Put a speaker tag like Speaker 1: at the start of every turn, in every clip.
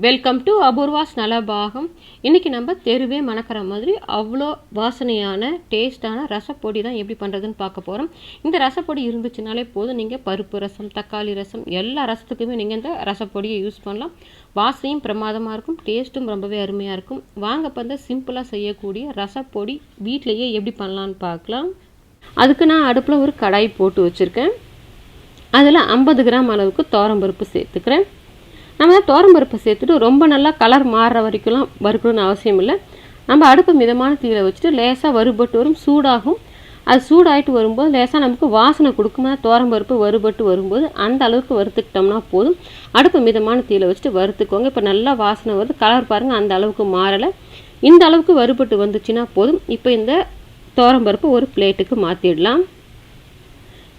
Speaker 1: Welcome to Apoorva's Nalabagam இன்றைக்கி நம்ம தெருவே மணக்கிற மாதிரி அவ்வளோ வாசனையான டேஸ்டான ரசப்பொடி தான் எப்படி பண்ணுறதுன்னு பார்க்க போகிறோம் இந்த ரசப்பொடி இருந்துச்சுனாலே போதும். நீங்கள் பருப்பு ரசம் தக்காளி ரசம் எல்லா ரசத்துக்குமே நீங்கள் இந்த ரசப்பொடியை யூஸ் பண்ணலாம். வாசனையும் பிரமாதமாக இருக்கும். டேஸ்ட்டும் ரொம்பவே அருமையாக இருக்கும். வாங்க இப்போ இந்த சிம்பிளாக செய்யக்கூடிய ரசப்பொடி வீட்டிலையே எப்படி பண்ணலான்னு பார்க்கலாம். அதுக்கு நான் அடுப்பில் ஒரு கடாய் போட்டு வச்சுருக்கேன். அதில் ஐம்பது கிராம் அளவுக்கு தோரம்பருப்பு சேர்த்துக்கிறேன். நம்ம தோரம்பருப்பை சேர்த்துட்டு ரொம்ப நல்லா கலர் மாறுற வரைக்கும்லாம் வறுக்கணும்னு அவசியம் இல்லை. நம்ம அடுப்பு மிதமான தீயில வச்சுட்டு லேசாக வறுபட்டு வரும் சூடாகும். அது சூடாயிட்டு வரும்போது லேசாக நமக்கு வாசனை கொடுக்கும். தோரம்பருப்பு வறுபட்டு வரும்போது அந்த அளவுக்கு வறுத்துக்கிட்டோம்னா போதும். அடுப்பு மிதமான தீயில வச்சுட்டு வறுத்துக்கோங்க. இப்போ நல்லா வாசனை வருது. கலர் பாருங்கள் அந்த அளவுக்கு மாறலை. இந்த அளவுக்கு வறுபட்டு வந்துச்சுன்னா போதும். இப்போ இந்த தோரம்பருப்பு ஒரு பிளேட்டுக்கு மாற்றிடலாம்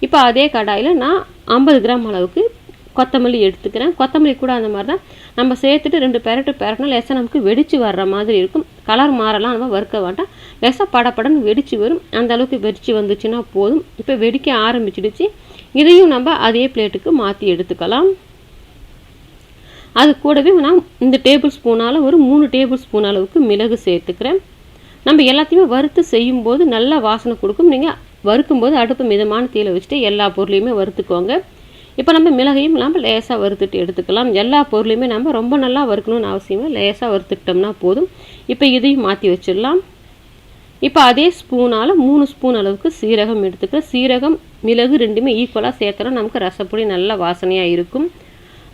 Speaker 1: இப்போ அதே கடாயில் நான் ஐம்பது கிராம் அளவுக்கு கொத்தமல்லி எடுத்துக்கிறேன். கொத்தமல்லி கூட அந்த மாதிரி தான் நம்ம சேர்த்துட்டு ரெண்டு பெரட்டு பெரட்டினா லேசாக நமக்கு வெடிச்சு வர்ற மாதிரி இருக்கும். கலர் மாறலாம் நம்ம வறுக்க வேண்டாம். லேசாக படப்படன்னு வெடிச்சு வரும். அந்த அளவுக்கு வெடிச்சு வந்துச்சுன்னா போதும். இப்போ வெடிக்க ஆரம்பிச்சிடுச்சு. இதையும் நம்ம அதே பிளேட்டுக்கு மாற்றி எடுத்துக்கலாம். அது கூடவே நான் இந்த டேபிள் ஸ்பூனால் ஒரு மூணு டேபிள் ஸ்பூன் அளவுக்கு மிளகு சேர்த்துக்கிறேன். நம்ம எல்லாத்தையுமே வறுத்து செய்யும்போது நல்லா வாசனை கொடுக்கும். நீங்கள் வறுக்கும்போது அடுப்பு மிதமான தீயில வச்சுட்டு எல்லா பொருளையுமே வறுத்துக்கோங்க. இப்போ நம்ம மிளகையும் நம்ம லேசாக வறுத்துட்டு எடுத்துக்கலாம். எல்லா பொருளையுமே நம்ம ரொம்ப நல்லா வறுக்கணும்னு அவசியமே லேசாக வறுத்துக்கிட்டோம்னா போதும். இப்போ இதையும் மாற்றி வச்சிடலாம். இப்போ அதே ஸ்பூனால் மூணு ஸ்பூன் அளவுக்கு சீரகம் எடுத்துக்கிறேன் சீரகம் மிளகு ரெண்டுமே ஈக்குவலாக சேர்த்தோன்னா நமக்கு ரசப்பொடி நல்லா வாசனையாக இருக்கும்.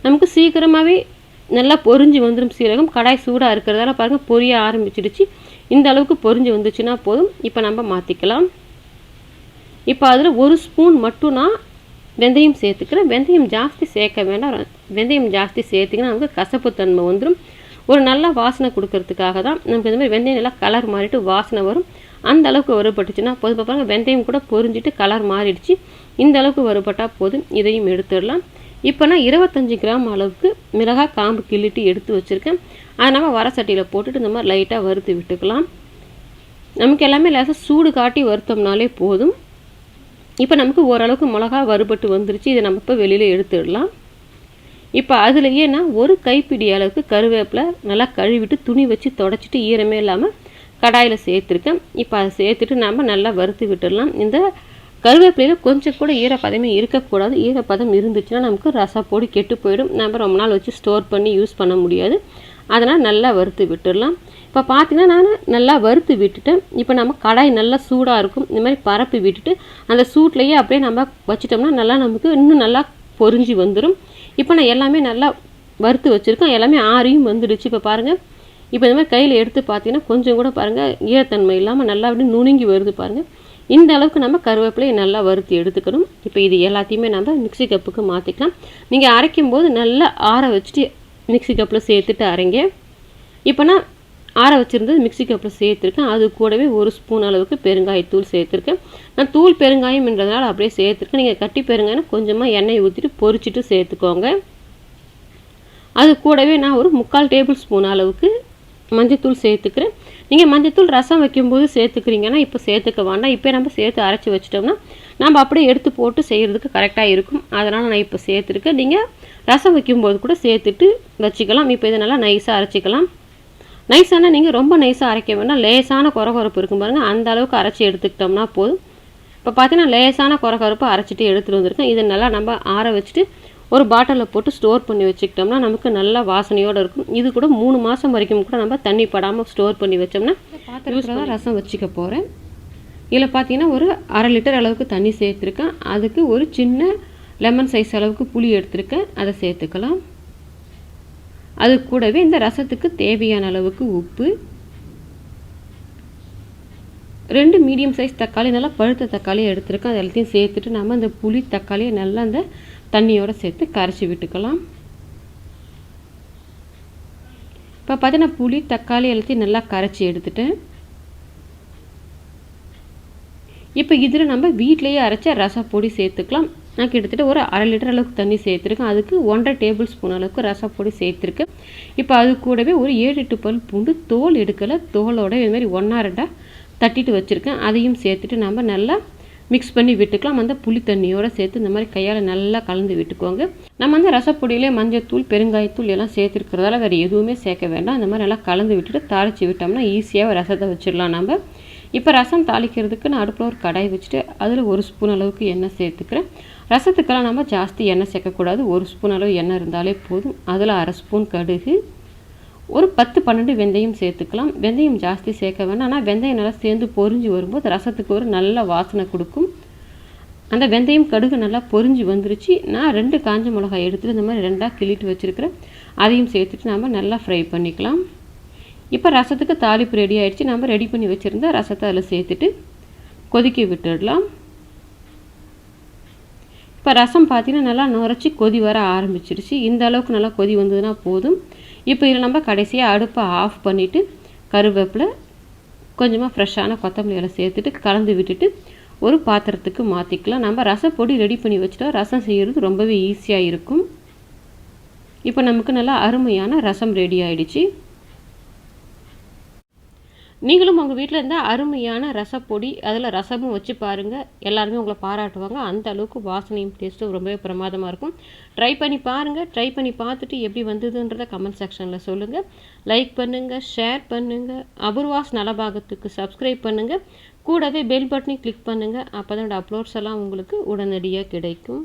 Speaker 1: நமக்கு சீக்கிரமாகவே நல்லா பொரிஞ்சு வந்துடும் சீரகம். கடாய் சூடாக இருக்கிறதால பாருங்கள் பொரிய ஆரம்பிச்சிடுச்சு. இந்த அளவுக்கு பொரிஞ்சு வந்துச்சுன்னா போதும். இப்போ நம்ம மாற்றிக்கலாம் இப்போ அதில் ஒரு ஸ்பூன் மட்டும் நான் வெந்தயம் சேர்த்துக்கிறேன். வெந்தயம் ஜாஸ்தி சேர்க்க வேண்டாம். வெந்தயம் ஜாஸ்தி சேர்த்திங்கன்னா நமக்கு கசப்பு தன்மை வந்துடும் ஒரு நல்ல வாசனை கொடுக்கறதுக்காக தான் நமக்கு இந்த மாதிரி வெந்தயம் நல்லா கலர் மாறிட்டு வாசனை வரும். அந்த அளவுக்கு வறுபட்டுச்சுன்னா போதும். பாருங்க வெந்தயம் கூட பொரிஞ்சிட்டு கலர் மாறிடுச்சு. இந்த அளவுக்கு வருபட்டால் போதும். இதையும் எடுத்துடலாம். இப்போ நான் இருபத்தஞ்சி கிராம் அளவுக்கு மிளகாய் காம்பு கிள்ளிட்டு எடுத்து வச்சுருக்கேன். அதை நம்ம வர சட்டியில் போட்டுட்டு இந்த மாதிரி லைட்டாக வறுத்து விட்டுக்கலாம். நமக்கு எல்லாமே லேசாக சூடு காட்டி வறுத்தோம்னாலே போதும். இப்போ நமக்கு ஓரளவுக்கு மிளகா வறுபட்டு வந்துருச்சு. இதை நம்ம இப்போ வெளியில் எடுத்துடலாம். இப்போ அதுலேயே நான் ஒரு கைப்பிடி அளவுக்கு கருவேப்பிலை நல்லா கழுவிட்டு துணி வச்சு தொடச்சிட்டு ஈரமே இல்லாமல் கடாயில் சேர்த்துருக்கேன். இப்போ அதை சேர்த்துட்டு நம்ம நல்லா வறுத்து விட்டுடலாம். இந்த கருவேப்பிலையில் கொஞ்சம் கூட ஈரப்பதமே இருக்கக்கூடாது. ஈரப்பதம் இருந்துச்சுன்னா நமக்கு ரசப்பொடி கெட்டு போயிடும். நம்ம ரொம்ப நாள் வச்சு ஸ்டோர் பண்ணி யூஸ் பண்ண முடியாது. அதனால் நல்லா வறுத்து விட்டுடலாம். இப்போ பார்த்தீங்கன்னா நான் நல்லா வறுத்து விட்டுட்டேன். இப்போ நம்ம கடாய் நல்லா சூடாக இருக்கும். இந்த மாதிரி பரப்பி விட்டுட்டு அந்த சூட்லேயே அப்படியே நம்ம வச்சிட்டோம்னா நல்லா நமக்கு இன்னும் நல்லா பொறிஞ்சி வந்துடும் இப்போ நான் எல்லாமே நல்லா வறுத்து வச்சுருக்கேன். எல்லாமே ஆறியும் வந்துடுச்சு. இப்போ பாருங்கள் இப்போ இந்த மாதிரி கையில் எடுத்து பார்த்தீங்கன்னா கொஞ்சம் கூட பாருங்கள் ஈரத்தன்மை இல்லாமல் நல்லா அப்படி நுணுங்கி வருது பாருங்கள் இந்த அளவுக்கு நம்ம கருவேப்பிலையை நல்லா வறுத்து எடுத்துக்கணும். இப்போ இது எல்லாத்தையுமே நம்ம மிக்சி கப்புக்கு மாற்றிக்கலாம் நீங்கள் அரைக்கும் போது நல்லா ஆற வச்சுட்டு மிக்சி கப்பில் சேர்த்துட்டு அரைங்க. இப்போ நான் ஆற வச்சுருந்தது மிக்சி கப்பில் சேர்த்துருக்கேன். அது கூடவே ஒரு ஸ்பூன் அளவுக்கு பெருங்காயத்தூள் சேர்த்துருக்கேன். நான் தூள் பெருங்காயம்ன்றதுனால அப்படியே சேர்த்துருக்கேன். நீங்கள் கட்டி பெருங்காயம் கொஞ்சமாக எண்ணெய் ஊற்றிட்டு பொரிச்சிட்டு சேர்த்துக்கோங்க. அது கூடவே நான் ஒரு முக்கால் டேபிள் ஸ்பூன் அளவுக்கு மஞ்சத்தூள் சேர்த்துக்கிறேன். நீங்கள் மஞ்சத்தூள் ரசம் வைக்கும்போது சேர்த்துக்கிறீங்கன்னா இப்போ சேர்த்துக்க வேண்டாம். இப்போ நம்ம சேர்த்து அரைச்சி வச்சிட்டோம்னா நம்ம அப்படியே எடுத்து போட்டு செய்கிறதுக்கு கரெக்டாக இருக்கும். அதனால் நான் இப்போ சேர்த்துருக்கேன். நீங்கள் ரசம் வைக்கும்போது கூட சேர்த்துட்டு வச்சுக்கலாம். இப்போ இதை நல்லா நைஸாக அரைச்சிக்கலாம். நைஸானால் நீங்கள் ரொம்ப நைஸாக அரைக்க வேண்டாம். லேசான குறகுறப்பு இருக்கும் பாருங்கள் அந்த அளவுக்கு அரைச்சி எடுத்துக்கிட்டோம்னா போதும். இப்போ பார்த்தீங்கன்னா லேசான குறகுறப்பு அரைச்சிட்டு எடுத்துகிட்டு வந்திருக்கேன். இதை நல்லா நம்ம ஆற வச்சுட்டு ஒரு பாட்டிலில் போட்டு ஸ்டோர் பண்ணி வச்சுக்கிட்டோம்னா நமக்கு நல்ல வாசனையோடு இருக்கும். இது கூட மூணு மாதம் வரைக்கும் கூட நம்ம தண்ணி படாமல் ஸ்டோர் பண்ணி வச்சோம்னா பாத்திரத்தில் ரசம் வச்சுக்க போகிறேன் இதில் பார்த்தீங்கன்னா ஒரு அரை லிட்டர் அளவுக்கு தண்ணி சேர்த்துருக்கேன். அதுக்கு ஒரு சின்ன லெமன் சைஸ் அளவுக்கு புளி எடுத்திருக்கேன் அதை சேர்த்துக்கலாம். அது கூடவே இந்த ரசத்துக்கு தேவையான அளவுக்கு உப்பு. ரெண்டு மீடியம் சைஸ் தக்காளி நல்லா பழுத்த தக்காளியை எடுத்துருக்கேன். அது எல்லாத்தையும் சேர்த்துட்டு நம்ம அந்த புளி தக்காளியை நல்லா அந்த தண்ணியோடு சேர்த்து கரைச்சி விட்டுக்கலாம். இப்போ பார்த்தீங்கன்னா புளி தக்காளி எல்லாத்தையும் நல்லா கரைச்சி எடுத்துட்டேன். இப்போ இதில் நம்ம வீட்டிலேயே அரைச்ச ரசப்பொடி சேர்த்துக்கலாம். நான் கிட்டத்தட்ட ஒரு அரை லிட்டர் அளவுக்கு தண்ணி சேர்த்துருக்கேன். அதுக்கு ஒன்றரை டேபிள் ஸ்பூன் அளவுக்கு ரசப்பொடி சேர்த்துருக்கேன். இப்போ அது கூடவே ஒரு ஏழு எட்டு பல் பூண்டு தோல் எடுக்கலை. தோலோட இது மாதிரி ஒன்றா ரெண்டாக தட்டிட்டு வச்சுருக்கேன். அதையும் சேர்த்துட்டு நம்ம நல்லா மிக்ஸ் பண்ணி விட்டுக்கலாம். அந்த புளி தண்ணியோடு சேர்த்து இந்த மாதிரி கையால் நல்லா கலந்து விட்டுக்கோங்க. நம்ம வந்து ரசப்பொடியிலே மஞ்சத்தூள் பெருங்காயத்தூள் எல்லாம் சேர்த்துருக்கிறதால வேறு எதுவுமே சேர்க்க வேண்டாம். இந்த மாதிரி நல்லா கலந்து விட்டுட்டு தாளித்து விட்டோம்னா ஈஸியாக ரசத்தை வச்சிடலாம் நம்ம இப்போ ரசம் தாளிக்கிறதுக்கு நான் அடுப்பில் ஒரு கடாய் வச்சுட்டு அதில் ஒரு ஸ்பூன் அளவுக்கு எண்ணெய் சேர்த்துக்கிறேன். ரசத்துக்கெல்லாம் நம்ம ஜாஸ்தி எண்ணெய் சேர்க்கக்கூடாது. ஒரு ஸ்பூன் அளவு எண்ணெய் இருந்தாலே போதும். அதில் அரை ஸ்பூன் கடுகு ஒரு பத்து பன்னெண்டு வெந்தயம் சேர்த்துக்கலாம். வெந்தயம் ஜாஸ்தி சேர்க்க வேணாம் ஆனால் வெந்தயம் நல்லா சேர்ந்து பொரிஞ்சு வரும்போது ரசத்துக்கு ஒரு நல்ல வாசனை கொடுக்கும். அந்த வெந்தயம் கடுகு நல்லா பொரிஞ்சு வந்துருச்சு. நான் ரெண்டு காஞ்ச மிளகாய் எடுத்துகிட்டு இந்த மாதிரி ரெண்டாக கிள்ளிட்டு வச்சுருக்கிறேன். அதையும் சேர்த்துட்டு நம்ம நல்லா ஃப்ரை பண்ணிக்கலாம். இப்போ ரசத்துக்கு தாளிப்பு ரெடி ஆகிடுச்சு நம்ம ரெடி பண்ணி வச்சுருந்தா ரசத்தை அதில் சேர்த்துட்டு கொதிக்க விட்டுடலாம். இப்போ ரசம் பார்த்தீங்கன்னா நல்லா நுரைச்சி கொதி வர ஆரம்பிச்சிருச்சு. இந்த அளவுக்கு நல்லா கொதி வந்ததுன்னா போதும். இப்போ இதில் நம்ம கடைசியாக அடுப்பை ஆஃப் பண்ணிவிட்டு கருவேப்பிலை கொஞ்சமாக ஃப்ரெஷ்ஷான கொத்தமல்லி இலை சேர்த்துட்டு கலந்து விட்டுட்டு ஒரு பாத்திரத்துக்கு மாற்றிக்கலாம் நம்ம ரசப்பொடி ரெடி பண்ணி வச்சுட்டா ரசம் செய்கிறது ரொம்பவே ஈஸியாக இருக்கும். இப்போ நமக்கு நல்லா அருமையான ரசம் ரெடி ஆகிடுச்சு நீங்களும் உங்கள் வீட்டில் இருந்தால் அருமையான ரசப்பொடி அதில் ரசமும் வச்சு பாருங்கள் எல்லாருமே உங்களை பாராட்டுவாங்க. அந்த அளவுக்கு வாசனையும் டேஸ்ட்டும் ரொம்பவே பிரமாதமாக இருக்கும். ட்ரை பண்ணி பாருங்கள் ட்ரை பண்ணி பார்த்துட்டு எப்படி வந்ததுன்றதை கமெண்ட் செக்ஷனில் சொல்லுங்கள் லைக் பண்ணுங்கள் ஷேர் பண்ணுங்கள் அபூர்வாஸ் நலபாகத்துக்கு சப்ஸ்கிரைப் பண்ணுங்கள் கூடவே பெல் பட்டனையும் கிளிக் பண்ணுங்கள் அப்போ தான் அப்லோட்ஸ் எல்லாம் உங்களுக்கு உடனடியாக கிடைக்கும்.